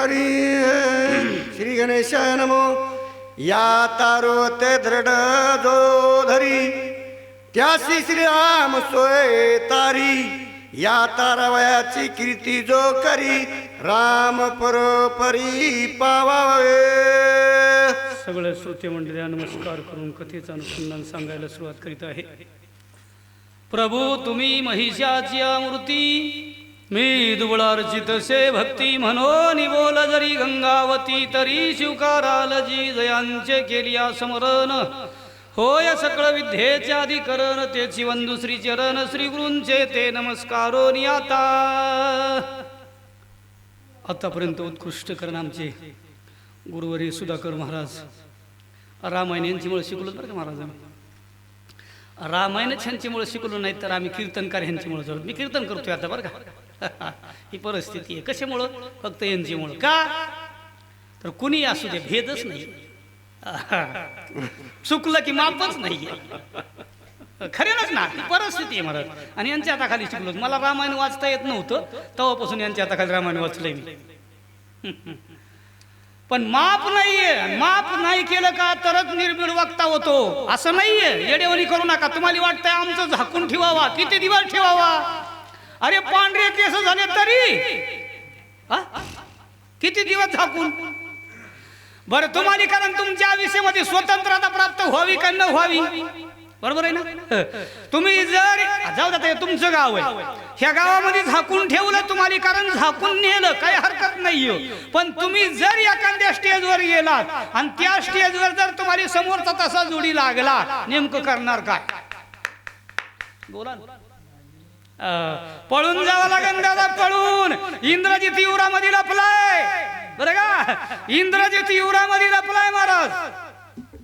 हरी श्री गणेशाय नमो. या तारोते दृढ जो धरी त्यासी श्रीराम सोय तारी. या तारावयाची कीर्ती जो करी. राम परोपरी पावावे. सगळ्या श्रोते मंडळीला नमस्कार करून कथेचं अनुसंधान सांगायला सुरुवात करीत आहे. प्रभू तुम्ही महिषाची मूर्ती मी दुबळार्चित से भक्ती म्हणून बोल जरी गंगावती तरी शिवकाराल जी जयांचे केली समरण. होय सकळ विद्येचे अधिकरण तेची वंदू श्री चरण श्री गुरूंचे ते नमस्कारो आता आतापर्यंत उत्कृष्ट करण आमचे गुरुवरी सुधाकर महाराज. रामायण यांच्यामुळे शिकलो बरं का महाराज आम्ही? रामायणच ह्यांच्यामुळे शिकलो नाही तर आम्ही कीर्तनकार ह्यांच्यामुळे झालो मी कीर्तन करतोय आता बरं का? ही परिस्थिती आहे. कशामुळं? फक्त एन यांच्यामुळं का? तर कुणी असू दे भेदच नाही चुकलं की मापच नाही खरेच ना ही परिस्थिती आहे महाराज. आणि यांच्या हाताखाली शिकलो मला रामायण वाचता येत नव्हतं तेव्हापासून यांच्या हाताखाली रामायण वाचलंय मी. पण माप नाहीये. माप नाही केलं का तरच निर्मिळ वक्ता होतो. असं नाहीये. येडेवणी करू नका. तुम्हाला वाटतंय आमचं झाकून ठेवावा. किती दिवस ठेवावा? अरे पांढरे केस झाले तरी. हा? किती दिवस झाकून? बरं तुम्हाला कारण तुमच्या आयुष्यामध्ये स्वतंत्रता प्राप्त व्हावी का न व्हावी? बरोबर आहे ना? तुम्ही जर जाऊ हे तुमचं गाव आहे. ह्या गावामध्ये झाकून ठेवलं तुम्हाला कारण झाकून नेलं काही हरकत नाहीये. पण तुम्ही जर एखाद्या स्टेजवर गेलात आणि त्या स्टेजवर जर तुम्हाला समोरचा तसा जोडी लागला नेमकं करणार काय? बोला पळून जावं लागेल दादा पळून. इंद्रजित युवरामध्ये लपलाय. बरं का? इंद्रजित युवरामध्ये लपलाय महाराज.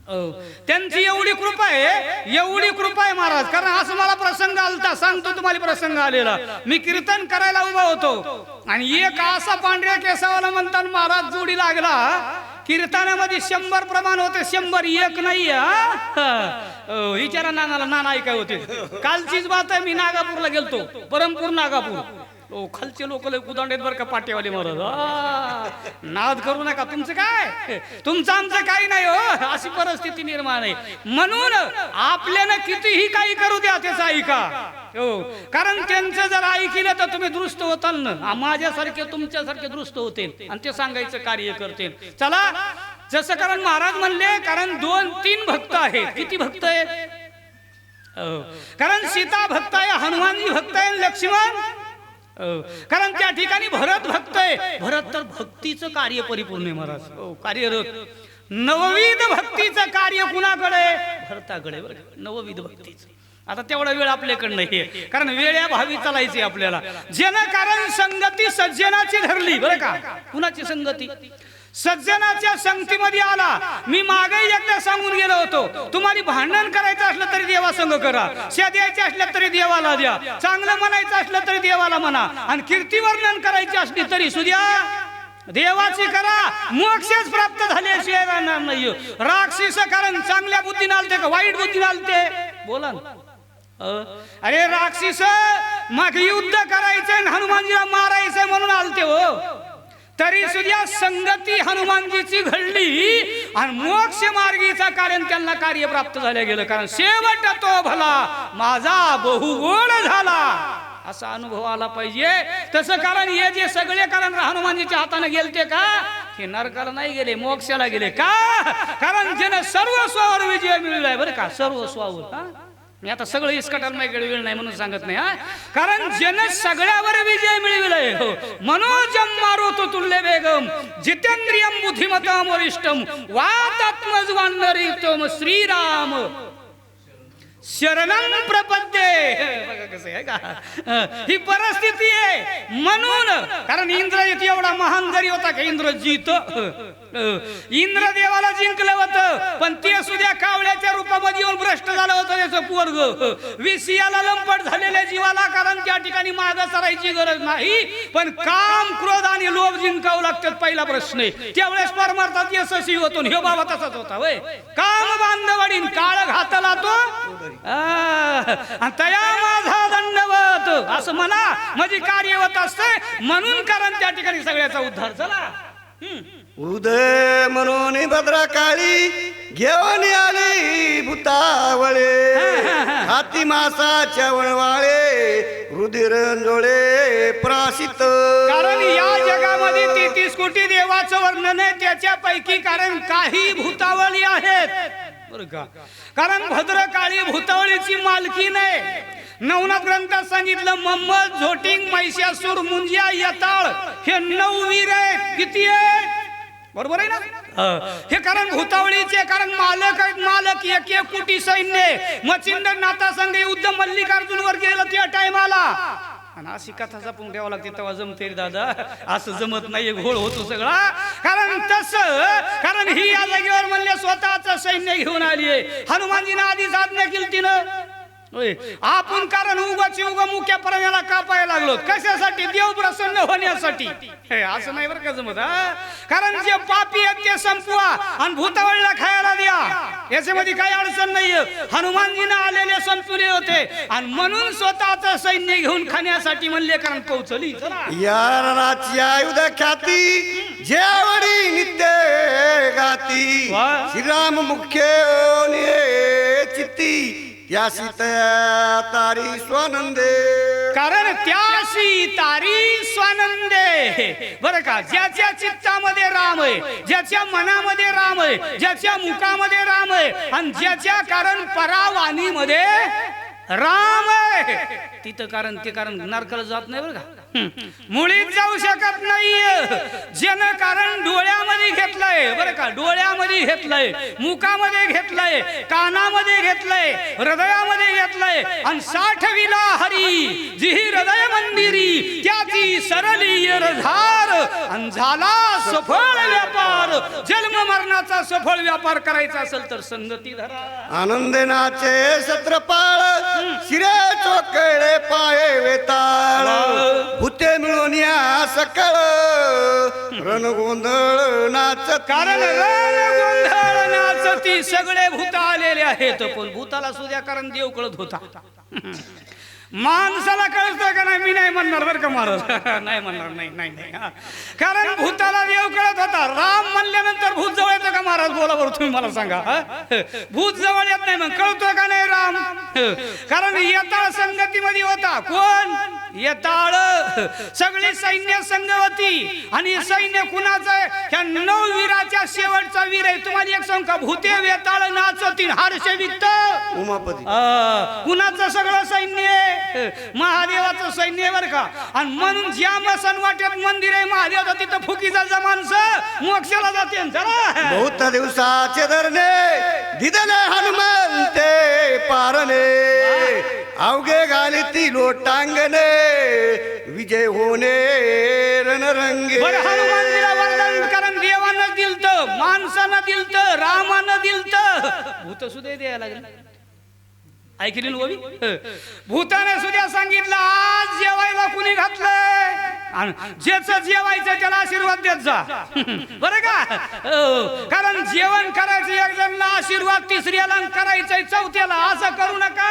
अहो, त्यांची एवढी कृपा आहे एवढी कृपा आहे महाराज. कारण असं मला प्रसंग आलता सांगतो तुम्हाला प्रसंग आलेला. मी कीर्तन करायला उभा होतो. आणि एक असा पांढऱ्या केसावाला म्हणतात महाराज जोडी लागला. कीर्तनामध्ये शंभर प्रमाण होते शंभर एक नाही विचारा नानाला नाना ऐकाय होते. कालचीच बात आहे मी नागापूरला गेलतो परमपूर नागापूर. ओ खालचे लोक लय कुदांडेत बरं का पाटेवाले महाराज. नाद करू नका. तुमचं काय? तुमचं आमचं काही नाही हो. अशी परिस्थिती निर्माण आहे. म्हणून आपल्याला कितीही काही करू द्या त्याचं ऐका. हो. कारण त्यांचं जर ऐकलं तर तुम्ही दुरुस्त होताल ना. माझ्यासारखे तुमच्यासारखे दुरुस्त होतील आणि ते सांगायचं कार्य करतील. चला जसं कारण महाराज म्हणले कारण दोन तीन भक्त आहेत. किती भक्त आहेत? हो. कारण सीता भक्त आहे हनुमानजी भक्त आहे लक्ष्मण हो. कारण त्या ठिकाणी भरत भक्त आहे. भरत तर भक्तीचं कार्य परिपूर्ण आहे महाराज. हो, कार्यरत. नवविध भक्तीचं कार्य कुणाकडे? भरताकडे बरं नवविध भक्तीचं. आता तेवढा वेळ आपल्याकडे नाही कारण वेळ्या भावी चालायची आपल्याला. जन कारण संगती सज्जनाची धरली बरं का. कुणाची संगती? सज्जनाच्या संगतीमध्ये आला. मी मागही एकदा सांगून गेलो होतो तुम्हाला भांडण करायचं असलं तरी देवा संग करा. शा द्यायचे असल्या तरी देवाला द्या. चांगलं म्हणायचं असलं तरी देवाला म्हणा. आणि कीर्ती वर्णन करायची असली तरी सुद्या देवाची करा. मोक्षच प्राप्त झाल्याशिवाय राहणार नाही. राक्षस कारण चांगल्या बुद्धीने आलते का वाईट बुद्धीने आलते? बोला अरे राक्षस मग युद्ध करायचंय हनुमानजीला मारायचंय म्हणून आलते हो. तरी सुद्धा संगती हनुमानजीची घडली आणि मोक्ष मार्गीचा कारण त्यांना कार्य प्राप्त झालं गेलं. कारण शेवट तो भला माझा बहुगोड झाला. असा अनुभव आला पाहिजे. तसं कारण हे जे सगळे कारण हनुमानजीच्या हाताने गेलते का हे नरकाला नाही गेले मोक्षाला गेले का? कारण ज्याने सर्वस्वावर विजय मिळलाय बरं का? सर्वस्वावर हा? मी आता सगळं इसकटाला माझ्याकडे वेळ नाही म्हणून सांगत नाही हा? कारण जन सगळ्यावर विजय मिळविलाय हो. मनोजम मारोतो तुल्य बेगम जितेंद्रियम बुद्धिमताम वरिष्ठम वातात्मज वानरितम श्रीराम. शरणम प्रपद्ये. कसं आहे का? ही परिस्थिती आहे. म्हणून कारण इंद्रजित एवढा महान जरी होता का इंद्रजीत? इंद्रदेवाला जिंकलं होतं पण ते सुद्धा कावळे रूपामध्ये येऊन भ्रष्ट झालं होतं त्याचं पोरग विसियाला लंपट झालेल्या जीवाला कारण त्या ठिकाणी मागं सरायची गरज नाही. पण काम क्रोध आणि लोभ जिंकावं लागतात पहिला प्रश्न आहे. त्यावेळेस परमार्थात यशस्वी होतो हे बाबा तसाच होता वय काम बांधवडीन काळ घातला तो. तया माझा दंडवत. असं म्हणा म्हणजे कार्यवत असते म्हणून कारण त्या ठिकाणी सगळ्याचा उद्धार झाला. उदय म्हणून भद्रकाळी घेऊन आली भूतावळे. हाती मासाच्या वळवाळे रुधिरंजोळे प्राशित. कारण या जगामध्ये तेहतीस कोटी देवाचं वर्णन आहे त्याच्यापैकी कारण काही भूतावळी आहेत. बरं का? कारण भद्रकाळी भूतावळीची मालकी नाही. नवनाथ ग्रंथात सांगितलं मम्मद झोटिंग मैशासूर मुंजिया यताळ हे नऊ वीर आहेत. किती आहेत? बरोबर आहे ना? हे. कारण भूतावळीचे कारण मालक आहेत मालक एक एक कोटी सैन्य. मच्छिंद्र नाथा संघ युद्ध मल्लिकार्जुन वर गेलं त्या टायमाला आणि अशी कथा जपून ठेवावं लागते तेव्हा जमते दादा. असं जमत नाहीये घोळ होतो सगळा. कारण तसं कारण ही या जागेवर म्हणले स्वतःच सैन्य घेऊन आली आहे हनुमानजीनं आधीच आज्ञा केली तिनं. होय. आपण कारण उगाची उगा मुख्या प्राण्याला कापायला लागलो कशासाठी देव प्रसन्न होण्यासाठी हे असं नाही बरं का जमत हा? कारण जे पापी आहेत ते संपवा आणि भूतावळीला खायला द्या याच्यामध्ये काही अडचण नाहीये हनुमानजीनं आलेले संपले होते आणि म्हणून स्वतःच सैन्य घेऊन खाण्यासाठी म्हणले कारण पोहोचली चला. या रणाची आयुध ख्याती जे आवडी नित्य गाती वा. श्रीराम मुख्य चित्ती या सीतया तारी स्वानंदे? कारण त्याशी तारी स्वानंदे? बरं का ज्याच्या चित्तामध्ये राम आहे ज्याच्या मनामध्ये राम आहे ज्याच्या मुखामध्ये राम आहे आणि ज्याच्या कारण परावाणीमध्ये राम आहे. तिथं कारण ते कारण नारकाला जात नाही बरं का? हं. मुळीच जाऊ शकत नाहीये. ज्यानं कारण डोळ्यामध्ये घेतलंय. बरं का डोळ्यामध्ये घेतलंय मुखामध्ये घेतलंय कानामध्ये घेतलंय हृदयामध्ये घेतलंय आणि साठविला हरी जी हृदय मंदिरी त्याची सरली धार आणि झाला सफळ व्यापार. जन्म मरणाचा सफळ व्यापार करायचा असेल तर संगती धरा. आनंदनाचे सत्रपाळ शिरे चोकळे पाये वेताळ. भूते मिळून या सकळ रणगोंधळ नाच कारण रण गोंधळ नाचती सगळे भूत आलेले आहेत. पण भूताला सुद्या कारण देव कळत होता. माणसाला कळतं का नाही? मी नाही म्हणणार बरं का महाराज. नाही म्हणणार नाही नाही नाही. कारण भूताला देव कळत होता. राम म्हणल्यानंतर भूत जवळ येतं का महाराज? बोला बरं तुम्ही मला सांगा? भूत जवळ येत नाही मग. कळतो का नाही राम? कारण येताळ संगतीमध्ये होता. कोण? येताळ. सगळी सैन्य संघ होती आणि सैन्य कुणाचं आहे? ह्या नऊ वीराच्या शेवटचा वीर आहे. तुम्हाला एक सांग का? भूते वेताळ नाचतील हारशे वित्त. उमापती. कुणाचं सगळं सैन्य आहे? महादेवाचं सैन्य बरं का? आणि म्हणून ज्या मसन वाट्यात मंदिर आहे महादेवाचं तिथं फुकी जा माणसं मोक्षाला जाते. बहुत दिवसाचे धरणे दिदले हनुमंते पारणे. अवघे घालती लोटांगणे विजय होणे रणरंगे. हनुमानजीला वरदान कारण देवानं दिलत माणसानं दिलत रामानं दिलत. भूत सुद्धा द्यायला लागले. ऐकली ना ओवी भूताने सुद्धा सांगितलं आज जेवायला कुणी घातलंय? ज्याचं जेवायचं त्याला आशीर्वाद देत जा. बरं का? हो. कारण जेवण करायचं एक जणला आशीर्वाद तिसऱ्याला करायचंय चौथ्याला. असं करू नका.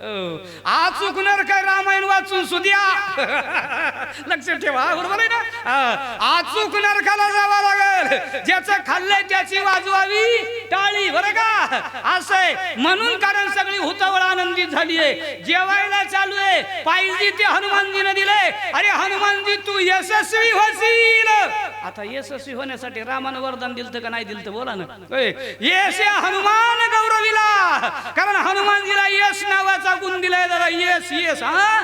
आज चुकणार काय रामायण वाचून सुद्या? लक्षात ठेवा बरोबर आहे ना? आज चुकणार खाला जावा लागेल. ज्याचं खाल्लंय त्याची वाजवावी टाळी बरं का? असंय म्हणून कारण सगळी हुतावळ आनंदित झालीये जेवायला चालू आहे. पाहिजे ते हनुमानजीने दिले अरे हनुमानजी तू यशस्वी होशील. आता यशस्वी होण्यासाठी रामानं वरदान दिलं का नाही दिलं बोला ना. यश या हनुमान गौरविला! कारण हनुमानजीला यश नावाचा गुण दिलाय जरा. यश यश हा?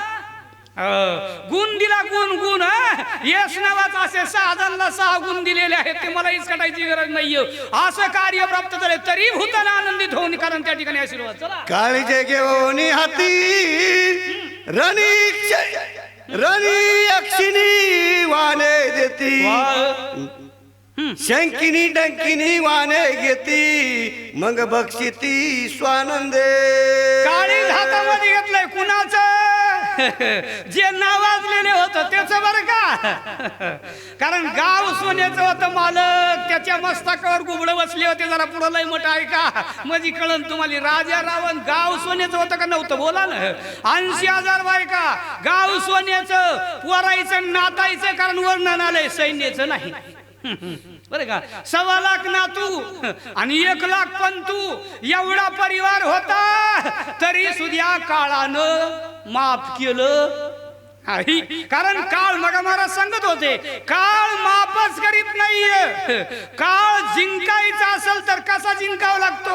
गुण दिला गुण गुण हा? यश नावाचा असे सहा जणांना सहा गुण दिलेले आहेत. ते मला इसकटायची गरज नाहीये. असं कार्य प्राप्त झाले तरी भूताला आनंदित होऊन कारण त्या ठिकाणी आशीर्वाद. चला. काळीचे घेऊन हाती. रणी रणी अक्षिणी वाने देती। शंकिनी डंकिनी वाने घेती। मग बक्षिती स्वानंदे। जे नावाजलेले होतं त्याच बरं का? कारण गाव सोन्याचं होतं मालक. त्याच्या मस्तकावर गुबड बसले होते. जरा पुढं लय मोठं ऐका माझी कळण तुम्हाला राजा रावण गाव सोन्याचं होतं का नव्हतं? बोला ना. ऐंशी हजार बायका गाव सोन्याचं पोरायचं नातायचं कारण वर्णन आलंय सैन्याचं नाही. बरं का? सव्वा लाख नातू आणि एक लाख पंतू एवढा परिवार होता तरी सुद्या काळानं माफ केलं आई, कारण काळ मग महाराज सांगत होते काळ माफच करीत नाहीये. काळ जिंकायचा असेल तर कसा जिंकावा लागतो?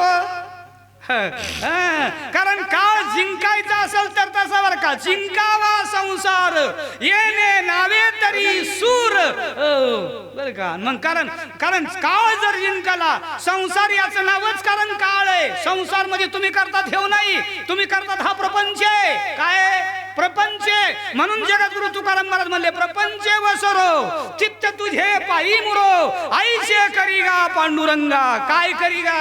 कारण काळ जिंकायचा असेल तर तसा बर का. जिंकावा संसार. येणे नावे तरी सूर. हो, बर का. मग कारण कारण काळ जर जिंकला संसार याचं नावच कारण काळ आहे. संसारमध्ये तुम्ही करतात ठेव नाही. तुम्ही करतात हा प्रपंच आहे. काय प्रपंच म्हणून जगद्गुरु तुकाराम महाराज म्हणले प्रपंच वसरो चित्त तुझे पायी मुरो. आईचे करीगा पांडुरंगा. काय करीगा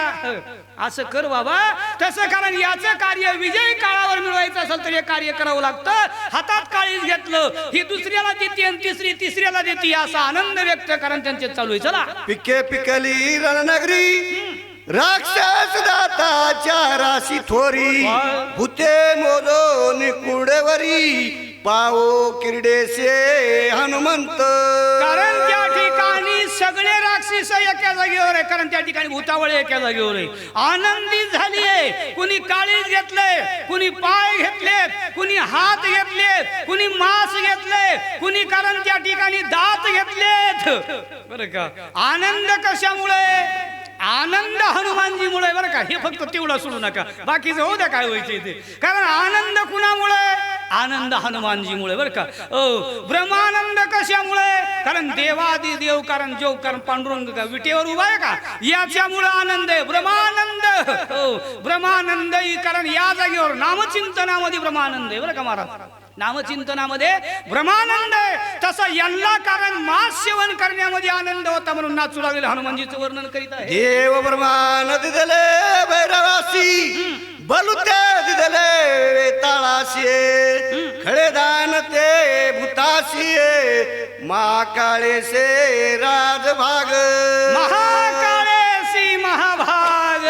असं कर बाबा. तसं कारण याचं कार्य विजय काळावर मिळवायचं असेल तर हे कार्य करावं लागतं. हातात काळीच घेतलं ही दुसऱ्याला देते आणि तिसरी तिसऱ्याला देते असा आनंद व्यक्त कारण त्यांचे चालू आहे. चला. पिके पिकली रणनगरी राक्षस दाताच्या राशी थोरी भूते मोदो निकुडवरी पाओ किरडेसे हनुमंत. कारण सगळे राक्षस एका जागेवर आहे कारण त्या ठिकाणी भूतावळे एका जागेवर आहे. आनंदी झाली आहे कुणी काळीज घेतलंय कुणी पाय घेतलेत कुणी हात घेतलेत कुणी मास घेतले कुणी कारण त्या ठिकाणी दात घेतलेत. बरं का? आनंद कशामुळे? आनंद हनुमानजीमुळे. बरं का? हे फक्त तेवढं सोडू नका. बाकीचं होऊ द्या काय व्हायचे ते. कारण आनंद कुणामुळे? आनंद हनुमानजीमुळे बरं का? ओ ब्रह्मानंद कशामुळे? कारण देवादी देव कारण जो कारण पांडुरंग का विटेवर उभा आहे का? याच्यामुळे आनंद आहे. ब्रह्मानंद! हो ब्रह्मानंद कारण या जागेवर नामचिंतनामध्ये ब्रह्मानंद आहे बरं का महाराज? नामचिंतनामध्ये ब्रह्मानंद आहे. तसं यांना कारण मास सेवन करण्यामध्ये आनंद होता म्हणून नाचू लागलेलं हनुमानजीचं वर्णन करीत आहे. देव ब्रह्मान दिदले बलुते दिदले ताळाशी खळेदान ते भूताशी मा काळे से राजभाग. महाकाळेसी महाभाग.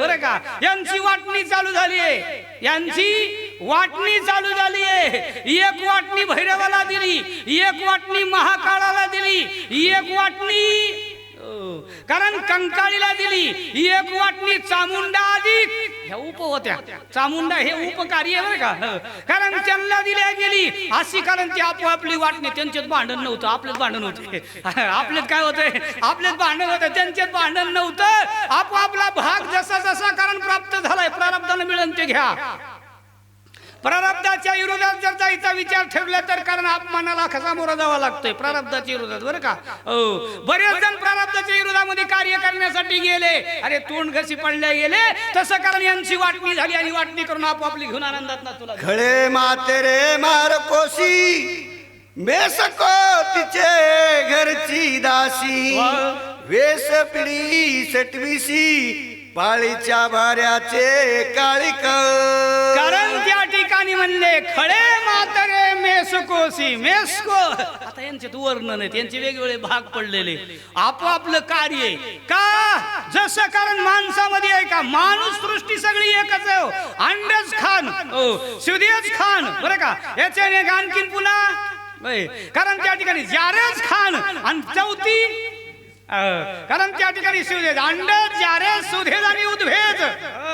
बरं का? यांची वाटणी चालू झाली आहे यांची वाटणी चालू झाली आहे एक वाटणी भैरवाला दिली एक वाटणी महाकाळाला दिली एक वाटणी कारण कंकाळीला दिली. एक वाटणी चामुंडा अधिक. ह्या उप होत्या. चामुंडा हे उपकार्य आहे बरं का? कारण त्यांना दिल्या गेली. अशी कारण ती आपोआपली वाटणी. त्यांच्यात भांडण नव्हतं. आपलंच भांडण होते. आपलेच काय होतंय? आपलेच भांडण होतं. त्यांच्यात भांडण नव्हतं. आपोआपला भाग जसा जसा कारण प्राप्त झालाय प्रारब्धानं मिळून ते घ्या. प्रारब्धाच्या विरोधात जर जायचा विचार ठेवला तर कारण अपमानाला सामोरं जावं लागतंय. प्रारब्धाच्या विरोधात बरं का? हो. बरेच जण प्रारब्धाच्या विरोधामध्ये कार्य करण्यासाठी गेले. अरे तोंड घसी पडल्या गेले. तसं कारण यांची वाटणी झाली आणि वाटणी करून आपोआपली घेऊन आनंदात ना तुला खळे माते रे मार कोशी मेसको तिचे घरची दासी. वेस पिढी सटविसी पाळीच्या भाऱ्याचे काळिक. कारण त्या ठिकाणी म्हणले खळे मातरे मेसकोसी मेसको. आता यांचे तू वर्णन आहेत यांचे वेगवेगळे भाग पडलेले. आपोआपलं कार्य. का? जसं कारण माणसामध्ये आहे का? माणूस सृष्टी सगळी एकच आहे हो. अंडज खान. हो. सुदेज खान. बरं का? याच्याने आणखीन पुन्हा. कारण त्या ठिकाणी जारज खान आणि चौथी? कारण त्या ठिकाणी सुधेज अंड जारे सुधेज आणि उद्भेद अं,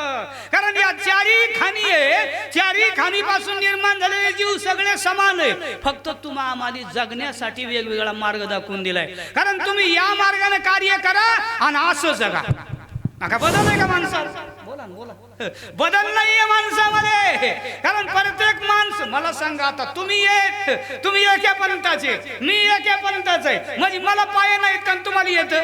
कारण या चारी खाणी आहे. चारी खाणी पासून निर्माण झालेले जीव सगळे समान आहे. फक्त तुम्हा आम्हाला जगण्यासाठी वेगवेगळा मार्ग दाखवून दिलाय. कारण तुम्ही या मार्गाने कार्य करा आणि असं जगा. नका बदल आहे का माणसाला. बोला ना बोला. बदल नाहीये माणसामध्ये. कारण प्रत्येक माणूस मला सांगा आता तुम्ही एक तुम्ही एका पंथाचे मी एका पंथाचे म्हणजे मला पाय नाहीत कारण तुम्हाला येत.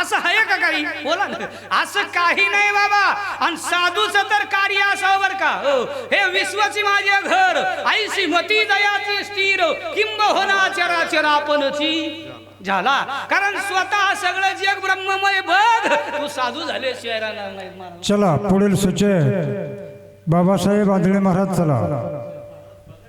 असं आहे का काही? बोला ना. असं काही नाही बाबा. आणि साधूच तर कार्य असावं बर का. हो. हे विश्वाची माझे घर आईशी मती दयाची स्थिर. किंब होना चराचर आपणची झाला. कारण स्वतः सगळं जग ब्रह्ममय बघ. तू साधू झाले चला पुढील सूचे बाबासाहेब आंधळे महाराज चला.